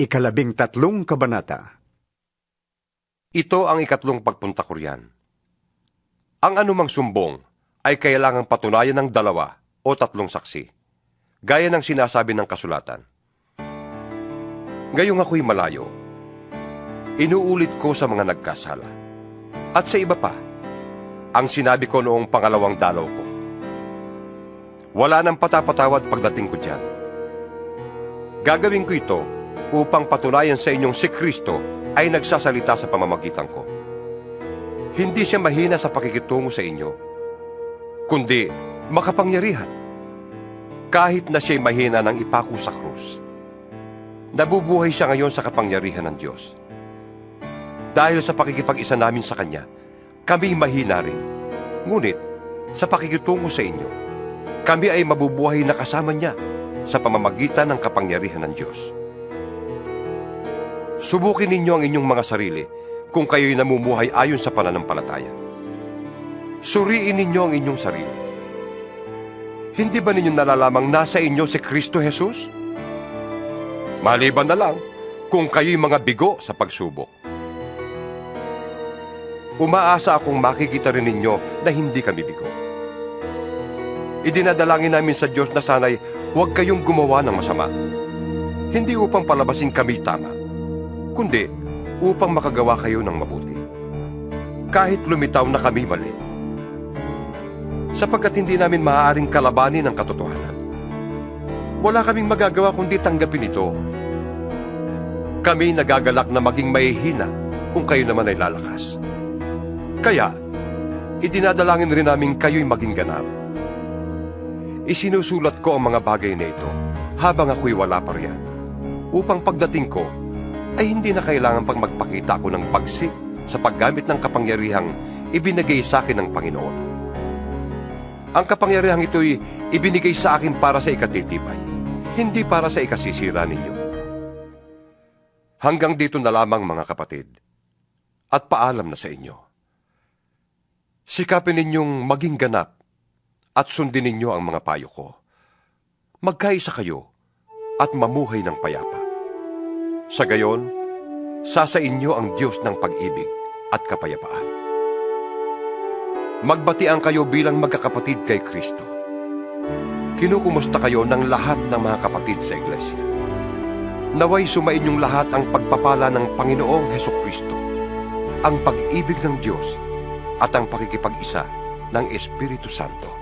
Ikalabing tatlong kabanata. Ito ang ikatlong pagpunta ko riyan. Ang anumang sumbong ay kailangang patunayan ng dalawa o tatlong saksi, gaya ng sinasabi ng kasulatan. Ngayong ako'y malayo, inuulit ko sa mga nagkasala. At sa iba pa, ang sinabi ko noong pangalawang dalaw ko. Wala nang patapatawad pagdating ko dyan. Gagawin ko ito upang patunayan sa inyong si Kristo ay nagsasalita sa pamamagitan ko. Hindi siya mahina sa pakikitungo sa inyo, kundi makapangyarihan. Kahit na siya'y mahina ng ipako sa krus, nabubuhay siya ngayon sa kapangyarihan ng Diyos. Dahil sa pakikipag-isa namin sa Kanya, kami mahina rin. Ngunit, sa pakikitungo sa inyo, kami ay mabubuhay na kasama niya sa pamamagitan ng kapangyarihan ng Diyos. Subukin ninyo ang inyong mga sarili kung kayo'y namumuhay ayon sa pananampalataya. Suriin ninyo ang inyong sarili. Hindi ba ninyo nalalamang nasa inyo si Kristo Jesus? Maliban na lang kung kayo'y mga bigo sa pagsubok. Umaasa akong makikita rin ninyo na hindi kami bigo. Idinadalangin namin sa Diyos na sana'y huwag kayong gumawa ng masama. Hindi upang palabasin kami tama, kundi upang makagawa kayo ng mabuti. Kahit lumitaw na kami mali. Sapagkat hindi namin maaaring kalabanin ang katotohanan. Wala kaming magagawa kundi tanggapin ito. Kami nagagalak na maging mahihina kung kayo naman ay lalakas. Kaya, idinadalangin rin namin kayo'y maging ganap. Isinusulat ko ang mga bagay na ito habang ako'y wala pa riyan. Upang pagdating ko, ay hindi na kailangan pang magpakita ako ng pagsik sa paggamit ng kapangyarihang ibinigay sa akin ng Panginoon. Ang kapangyarihang ito'y ibinigay sa akin para sa ikatitibay, hindi para sa ikasisira ninyo. Hanggang dito na lamang mga kapatid, at paalam na sa inyo. Sikapin ninyong maging ganap at sundin ninyo ang mga payo ko. Magkaisa kayo at mamuhay ng payapa. Sa gayon, sasa inyo ang Diyos ng pag-ibig at kapayapaan. Magbatian kayo bilang magkakapatid kay Kristo. Kinukumusta kayo ng lahat ng mga kapatid sa iglesia. Naway sumain yung lahat ang pagpapala ng Panginoong Heso Kristo, ang pag-ibig ng Diyos at ang pakikipag-isa ng Espiritu Santo.